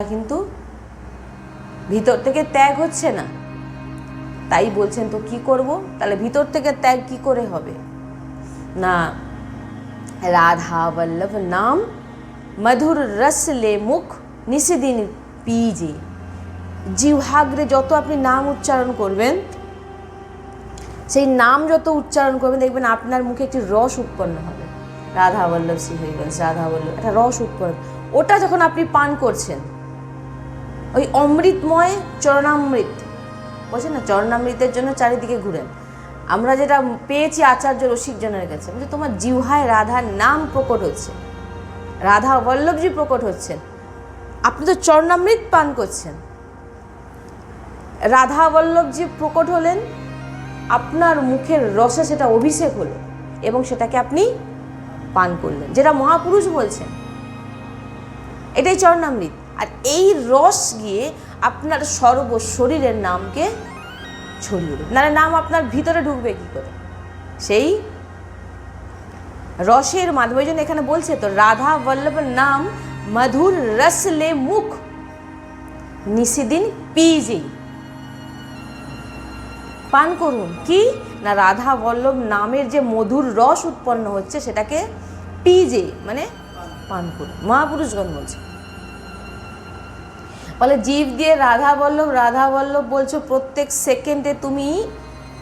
কিন্তু ভিতর থেকে ত্যাগ হচ্ছে না। তাই বলছেন, তো কি করব? তাহলে ভিতর থেকে ত্যাগ কি করে হবে? না, রাধা বল্লভ নাম মধুর রস লে মুখ নিষিদিন পিজে। জিহাগ্রে যত আপনি নাম উচ্চারণ করবেন, সেই নাম যত উচ্চারণ করবেন, দেখবেন আপনার মুখে একটি রস উৎপন্ন হবে। রাধা বল্লভ শ্রী হরিবংশ রাধা বল্লভ, একটা রস উৎপন্ন। ওটা যখন আপনি পান করছেন ওই অমৃতময় চরণামৃত। বলছেন না, চরণামৃতের জন্য চারিদিকে ঘুরেন। আমরা যেটা পেয়েছি আচার্য রসিকজনের কাছে, বলছে, তোমার জিহ্বায় রাধার নাম প্রকট হচ্ছে। রাধা বল্লভজি প্রকট হচ্ছেন। আপনি তো চরণামৃত পান করছেন। রাধা বল্লভজি প্রকট হলেন, আপনার মুখের রসে সেটা অভিষেক হলো এবং সেটাকে আপনি পান করলেন। যেটা মহাপুরুষ বলছেন। এটাই চরণামৃত। আর এই রস গিয়ে আপনার সর্ব শরীরের নামকে ছড়িয়ে দেবে। নাহলে নাম আপনার ভিতরে ঢুকবে কি করে? সেই রসের মাধ্যমে জন্য এখানে বলছে তো, রাধা বল্লভ নাম মধুর রসলে মুখ, নিষিদিন পিজেই পান করুন। কি? না, রাধা বল্লভ নামের যে মধুর রস উৎপন্ন হচ্ছে, সেটাকে পিজে মানে পান করুন। মহাপুরুষগণ বলছে। বলে জীব দিয়ে রাধা বল্লভ রাধা বল্লভ বলছো, প্রত্যেক সেকেন্ডে তুমি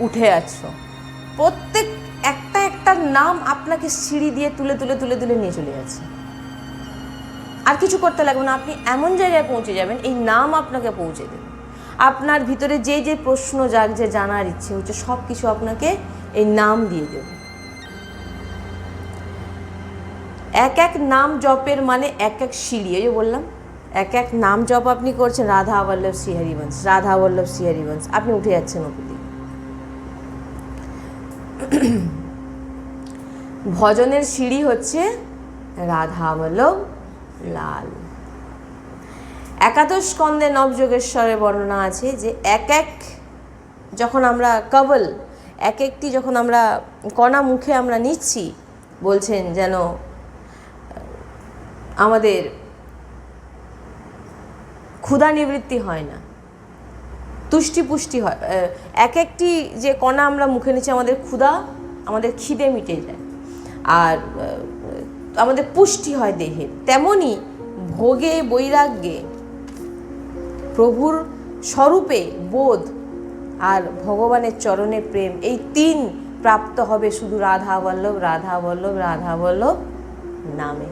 উঠে আছো। প্রত্যেক একটা একটা নাম আপনাকে সিঁড়ি দিয়ে তুলে তুলে তুলে তুলে নিয়ে চলে যাচ্ছে। আর কিছু করতে লাগবে না, আপনি এমন জায়গায় পৌঁছে যাবেন, এই নাম আপনাকে পৌঁছে দেবে। আপনার ভিতরে যে যে প্রশ্ন যে জানার ইচ্ছে হচ্ছে সব কিছু আপনাকে এই নাম দিয়ে দেবে। এক এক নাম জপের মানে এক এক সিঁড়ি, এই যে বললাম এক এক নাম জপ আপনি করছেন রাধা বল্লভ শ্রী হরিবংশ রাধা বল্লভ শ্রী হরিবংশ। আপনি উঠে যাচ্ছেন ওপর ভজনের সিঁড়ি হচ্ছে রাধা বল্লভ লাল। একাদশ স্কন্ধে নবযোগেশ্বরের বর্ণনা আছে যে এক এক যখন আমরা কবল, এক একটি যখন আমরা কণা মুখে আমরা নিচ্ছি, বলছেন যেন আমাদের ক্ষুধা নিবৃত্তি হয় না। তুষ্টি পুষ্টি হয়। এক একটি যে কণা আমরা মুখে নিচ্ছি, আমাদের ক্ষুধা, আমাদের খিদে মিটে যায়। আর আমাদের পুষ্টি হয় দেহে। তেমনি ভোগে, বৈরাগ্যে, প্রভুর স্বরূপে বোধ আর ভগবানের চরণে প্রেম, এই তিন প্রাপ্ত হবে শুধু রাধা বল্লভ রাধা বল্লভ রাধা বল্লভ নামে।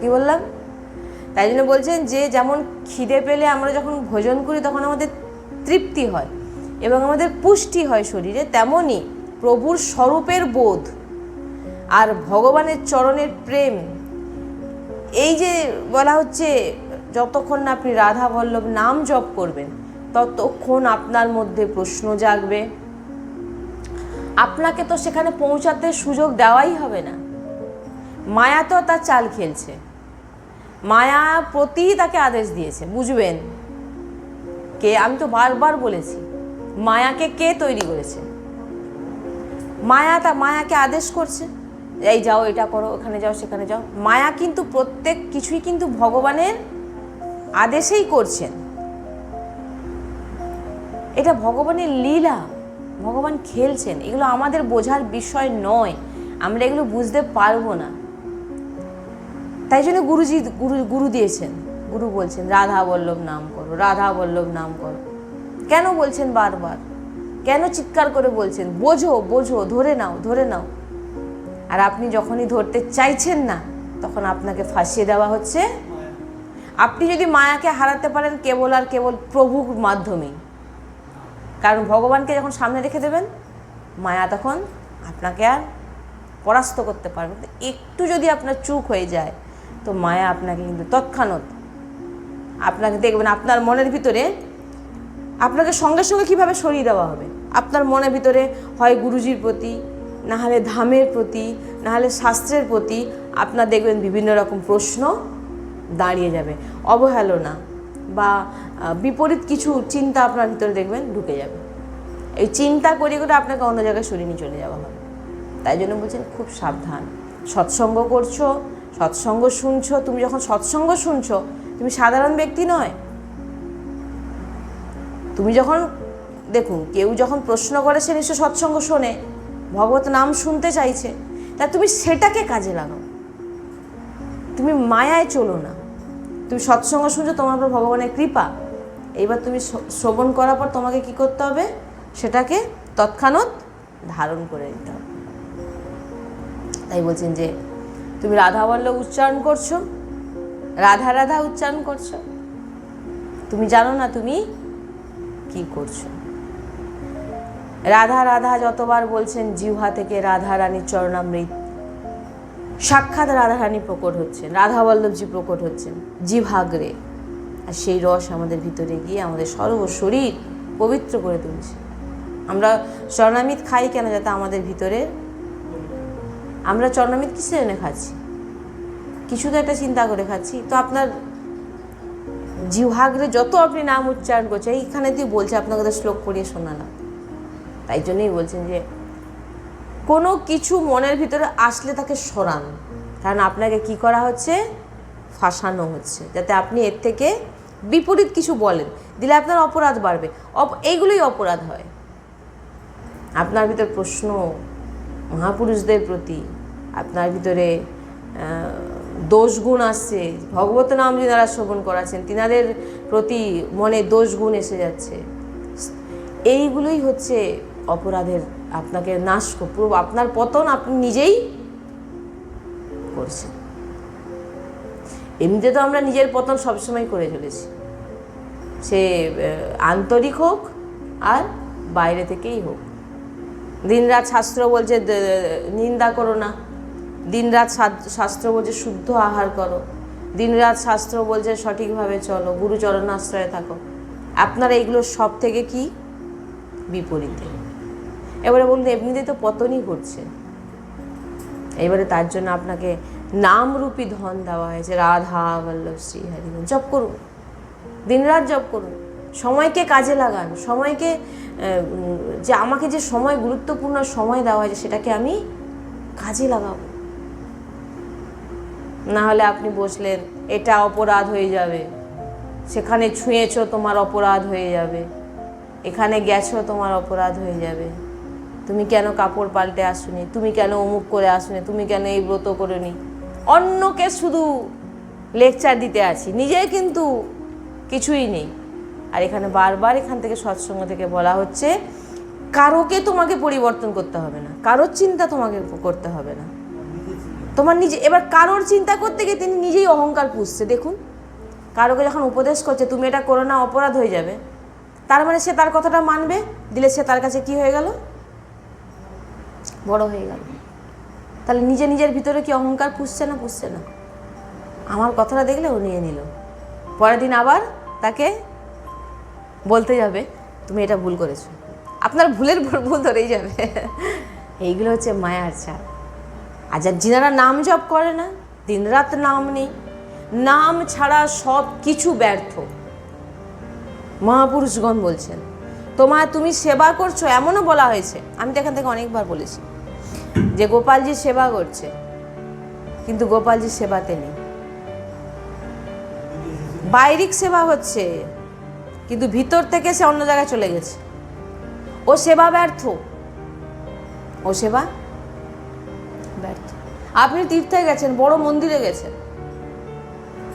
কি বললাম? তাই জন্য বলছেন যে যেমন খিদে পেলে আমরা যখন ভোজন করি, তখন আমাদের তৃপ্তি হয় এবং আমাদের পুষ্টি হয় শরীরে তেমনই প্রভুর স্বরূপের বোধ আর ভগবানের চরণের প্রেম। এই যে বলা হচ্ছে, যতক্ষণ না আপনি রাধা বল্লভ নাম জপ করবেন, ততক্ষণ আপনার মধ্যে প্রশ্ন জাগবে। আপনাকে তো সেখানে পৌঁছাতে সুযোগ দেওয়াই হবে না। মায়া তো তার চাল খেলছে। মায়া প্রতি তাকে আদেশ দিয়েছে, বুঝবেন? কে? আমি তো বারবার বলেছি, মায়াকে কে তৈরি করেছে? মায়া তা, মায়াকে আদেশ করছে, এই যাও, এটা করো, ওখানে যাও, সেখানে যাও। মায়া কিন্তু প্রত্যেক কিছুই কিন্তু ভগবানের আদেশেই করছেন। এটা ভগবানের লীলা, ভগবান খেলছেন, এগুলো আমাদের বোঝার বিষয় নয়। আমরা এগুলো বুঝতে পারব না। তাই জন্য গুরুজি, গুরু গুরু দিয়েছেন। গুরু বলছেন, রাধা বল্লভ নাম করো, রাধা বল্লভ নাম করো। কেন বলছেন বারবার? কেন চিৎকার করে বলছেন? বোঝো বোঝো, ধরে নাও ধরে নাও। আর আপনি যখনই ধরতে চাইছেন না, তখন আপনাকে ফাঁসিয়ে দেওয়া হচ্ছে। আপনি যদি মায়াকে হারাতে পারেন, কেবল আর কেবল প্রভুর মাধ্যমেই। কারণ ভগবানকে যখন সামনে রেখে দেবেন, মায়া তখন আপনাকে আর পরাস্ত করতে পারবে একটু যদি আপনার চুপ হয়ে যায় তো মায়া আপনাকে কিন্তু তৎক্ষণাৎ আপনাকে দেখবেন আপনার মনের ভিতরে আপনাকে সঙ্গে সঙ্গে কীভাবে সরিয়ে দেওয়া হবে? আপনার মনের ভিতরে হয় গুরুজির প্রতি, না হলে ধামের প্রতি, না হলে শাস্ত্রের প্রতি আপনার দেখবেন বিভিন্ন রকম প্রশ্ন দাঁড়িয়ে যাবে। অবহেলনা বা বিপরীত কিছু চিন্তা আপনার ভিতরে দেখবেন ঢুকে যাবে। এই চিন্তা করে করে আপনাকে অন্য জায়গায় সরিয়ে নিয়ে চলে যাওয়া হবে। তাই জন্য বলছেন খুব সাবধান। সৎসঙ্গ করছ সৎসঙ্গ শুনছো? তুমি যখন সৎসঙ্গ শুনছো, তুমি সাধারণ ব্যক্তি নয়। তুমি যখন, দেখুন, কেউ যখন প্রশ্ন করে সে নিশ্চয় সৎসঙ্গ শোনে, ভগবত নাম শুনতে চাইছে। তা তুমি সেটাকে কাজে লাগাও। তুমি মায়ায় চলো না। তুমি সৎসঙ্গ শুনছো, তোমার উপর ভগবানের কৃপা। এইবার তুমি শ্রবণ করার পর তোমাকে কি করতে হবে? সেটাকে তৎক্ষণাৎ ধারণ করে নিতে হবে। তাই বলছেন যে তুমি রাধা বল্লভ উচ্চারণ করছ? রাধা রাধা উচ্চারণ করছ? তুমি জানো না তুমি কি করছ? রাধা রাধা যতবার বলছেন, জিহ্বা থেকে রাধা রানীর চরণামৃত। সাক্ষাৎ রাধারানী প্রকট হচ্ছেন, রাধা বল্লভজি প্রকট হচ্ছেন জিভাগ্রে আর সেই রস আমাদের ভিতরে গিয়ে আমাদের সর্ব শরীর পবিত্র করে তুলছে। আমরা স্বর্ণামিত খাই কেন যাতে আমাদের ভিতরে আমরা চরণামিত কিসের এনে খাচ্ছি? কিছু তো একটা চিন্তা করে খাচ্ছি। তো আপনার জিভাগ্রে যত আপনি নাম উচ্চারণ করছেন, এইখানে দিয়ে বলছে, আপনাকে তো শ্লোক পড়িয়ে শোনালাম তাই জন্যই বলছেন যে, কোনো কিছু মনের ভিতরে আসলে তাকে সরান। কারণ আপনাকে কি করা হচ্ছে? ফাঁসানো হচ্ছে। যাতে আপনি এর থেকে বিপরীত কিছু বলেন। দিলে আপনার অপরাধ বাড়বে। এইগুলোই অপরাধ হয়। আপনার ভিতর প্রশ্ন মহাপুরুষদের প্রতি আপনার ভিতরে দোষগুণ আসছে। ভগবত নাম যারা শ্রবণ করাচ্ছেন, তিনাদের প্রতি মনে দোষগুণ এসে যাচ্ছে। এইগুলোই হচ্ছে অপরাধের আপনাকে নাশ পুরো আপনার পতন আপনি নিজেই করছেন। এমনিতে তো আমরা নিজের পতন সবসময় করে চলেছি। সে আন্তরিক হোক আর বাইরে থেকেই হোক। দিনরাত শাস্ত্র বলছে নিন্দা করো না। দিনরাত শাস্ত্র বলছে, শুদ্ধ আহার করো। দিনরাত শাস্ত্র বলছে, সঠিকভাবে চলো। গুরুচরণ আশ্রয়ে থাকো। আপনারা এইগুলো সব থেকে কি? বিপরীতে। এবারে বলুন এমনিতেই তো পতনই ঘটছে। এবারে তার জন্য আপনাকে নামরূপী ধন দেওয়া হয়েছে। রাধা, বল্লভ, শ্রী হরি জপ করুন। দিনরাত জপ করুন। সময়কে কাজে লাগান, সময়কে যে আমাকে যে সময়, গুরুত্বপূর্ণ সময় দেওয়া হয়েছে সেটাকে আমি কাজে লাগাবো। না হলে আপনি বসলেন, এটা অপরাধ হয়ে যাবে। সেখানে ছুঁয়েছো, তোমার অপরাধ হয়ে যাবে। এখানে গেছো, তোমার অপরাধ হয়ে যাবে। তুমি কেন কাপড় পাল্টে আসুনি? তুমি কেন অমুক করে আসুনি? তুমি কেন এই ব্রত করনি? অন্যকে শুধু লেকচার দিতে আছি, নিজে কিন্তু কিছুই নেই। আর এখানে বারবার এখান থেকে সৎসঙ্গ থেকে বলা হচ্ছে, কারোকে তোমাকে পরিবর্তন করতে হবে না, কারোর চিন্তা তোমাকে করতে হবে না। তোমার নিজে, এবার কারোর চিন্তা করতে গিয়ে তিনি নিজেই অহংকার পুষছে, দেখুন। কারোকে যখন উপদেশ করছে, তুমি এটা করো না, অপরাধ হয়ে যাবে। তার মানে সে তার কথাটা মানবে, দিলে সে তার কাছে কি হয়ে গেল? বড় হয়ে গেল। তাহলে নিজে নিজের ভিতরে কি অহংকার পুষছে না পুষছে না? আমার কথাটা দেখলে ও নিয়ে নিল। পরের দিন আবার তাকে বলতে যাবে, তুমি এটা ভুল করেছ। আপনার ভুলের ভুল ধরেই যাবে। এইগুলো হচ্ছে মায়ার চাপ আর যার যিনারা নাম জপ করে না, দিনরাত নাম নেই। নাম ছাড়া সব কিছু ব্যর্থ। মহাপুরুষগণ বলছেন, তোমার তুমি সেবা করছ এমনও বলা হয়েছে। আমি তো এখান থেকে অনেকবার বলেছি যে গোপালজি সেবা করছে, কিন্তু গোপালজি সেবাতে নেই। বাইরিক সেবা হচ্ছে। কিন্তু ভিতর থেকে সে অন্য জায়গায় চলে গেছে। ও সেবা ব্যর্থ। ও সেবা ব্যর্থ। আপনি তীর্থে গেছেন, বড় মন্দিরে গেছেন।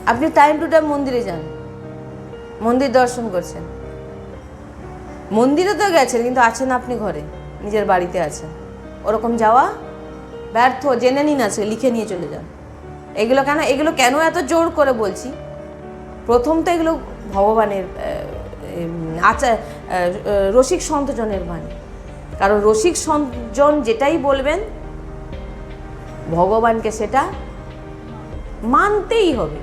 আপনি টাইম টু টাইম মন্দিরে যান। মন্দির দর্শন করছেন। মন্দিরে তো গেছেন, কিন্তু আছেন আপনি ঘরে, নিজের বাড়িতে আছেন। ওরকম যাওয়া ব্যর্থ, জেনে নিন আছে লিখে নিয়ে চলে যান। এগুলো কেন এগুলো কেন এত জোর করে বলছি? প্রথম তো এগুলো ভগবানের আচার রসিক সন্তজনের বাণী। কারণ রসিক সন্তজন যেটাই বলবেন, ভগবানকে সেটা মানতেই হবে।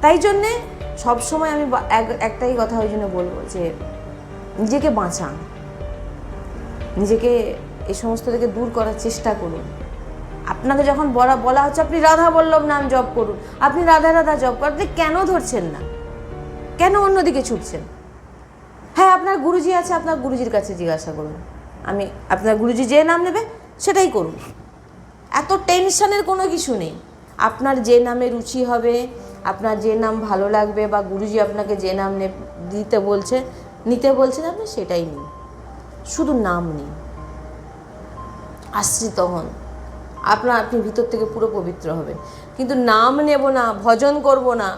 তাই জন্যে সবসময় আমি এক- একটাই কথা ওই জন্য বলব যে, নিজেকে বাঁচান। নিজেকে এই সমস্ত থেকে দূর করার চেষ্টা করুন। আপনাকে যখন বলা বলা হচ্ছে, আপনি রাধা বল্লভ নাম জপ করুন। আপনি রাধা রাধা জপ করুন কেন ধরছেন না? কেন অন্যদিকে ছুটছেন? হ্যাঁ আপনার গুরুজি আছে, আপনার গুরুজির কাছে জিজ্ঞাসা করুন। আমি আপনার গুরুজি যে নাম নেবে, সেটাই করুন। এত টেনশনের কোনো কিছু নেই। আপনার যে নামে রুচি হবে, আপনার যে নাম ভালো লাগবে বা গুরুজি আপনাকে যে নাম দিতে বলছে, নিতে বলছেন আপনি, সেটাই নিন শুধু নাম নিন আশ্রিত হন। আপনার, আপনি ভিতর থেকে পুরো পবিত্র হবেন। কিন্তু নাম নেব না, ভজন করব না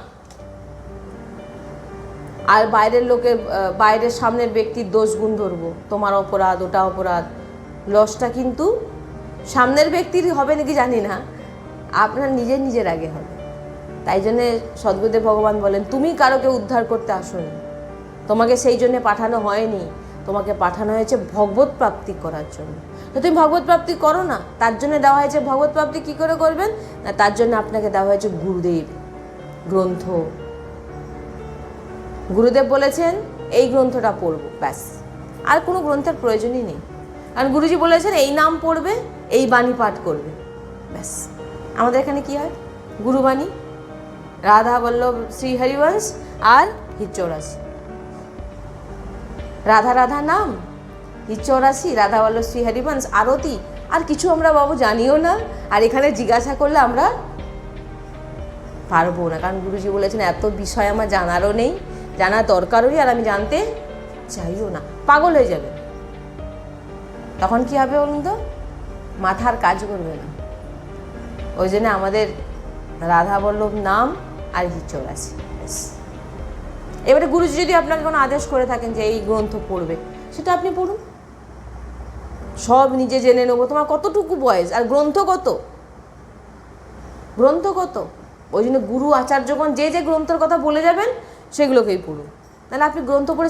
আর বাইরের লোকের বাইরের সামনের ব্যক্তির দোষ গুণ ধরবো। তোমার অপরাধ, ওটা অপরাধ। লসটা কিন্তু সামনের ব্যক্তির হবে নাকি জানি না। আপনার নিজের নিজের আগে হবে। তাই জন্যে সদ্গুদেব ভগবান বলেন, তুমি কারোকে উদ্ধার করতে আসোনি। তোমাকে সেই জন্য পাঠানো হয়নি। তোমাকে পাঠানো হয়েছে ভগবত প্রাপ্তি করার জন্য। তো তুমি ভগবত প্রাপ্তি করো না। তার জন্য দেওয়া হয়েছে ভগবত প্রাপ্তি কী করে করবেন? না, তার জন্য আপনাকে দেওয়া হয়েছে গুরুদেব গ্রন্থ গুরুদেব বলেছেন, এই গ্রন্থটা পড়ব। ব্যাস। আর কোনো গ্রন্থের প্রয়োজনই নেই। কারণ গুরুজি বলেছেন, এই নাম পড়বে, এই বাণী পাঠ করবে। ব্যাস। আমাদের এখানে কি হয়? গুরুবাণী, রাধা বল্লভ শ্রী হরিবংশ আর হিচৌরাশি। রাধা রাধা নাম, হিচৌরাশি, রাধা বল্লভ শ্রী হরিবংশ আরতি, আর কিছু আমরা বাবু জানিও না, আর এখানে জিজ্ঞাসা করলে আমরা পারব না। কারণ গুরুজি বলেছেন, এত বিষয় আমার জানারও নেই। জানার দরকারও নেই আর আমি জানতে চাইও না। পাগল হয়ে যাবে। তখন কি হবে বলুন তো? মাথার কাজ করবে না। ওই জন্য আমাদের রাধা বল্লভ নাম আর হিচর আছে। এবারে গুরুজি যদি আপনাকে কোনো আদেশ করে থাকেন যে এই গ্রন্থ পড়বে, সেটা আপনি পড়ুন। সব নিজে জেনে নেব। তোমার কতটুকু বয়স? আর গ্রন্থ কত? গ্রন্থ কত? ওই জন্য গুরু আচার্যগণ যে যে গ্রন্থের কথা বলে যাবেন সেগুলোকেই পড়ুন। তাহলে আপনি গ্রন্থ পড়ে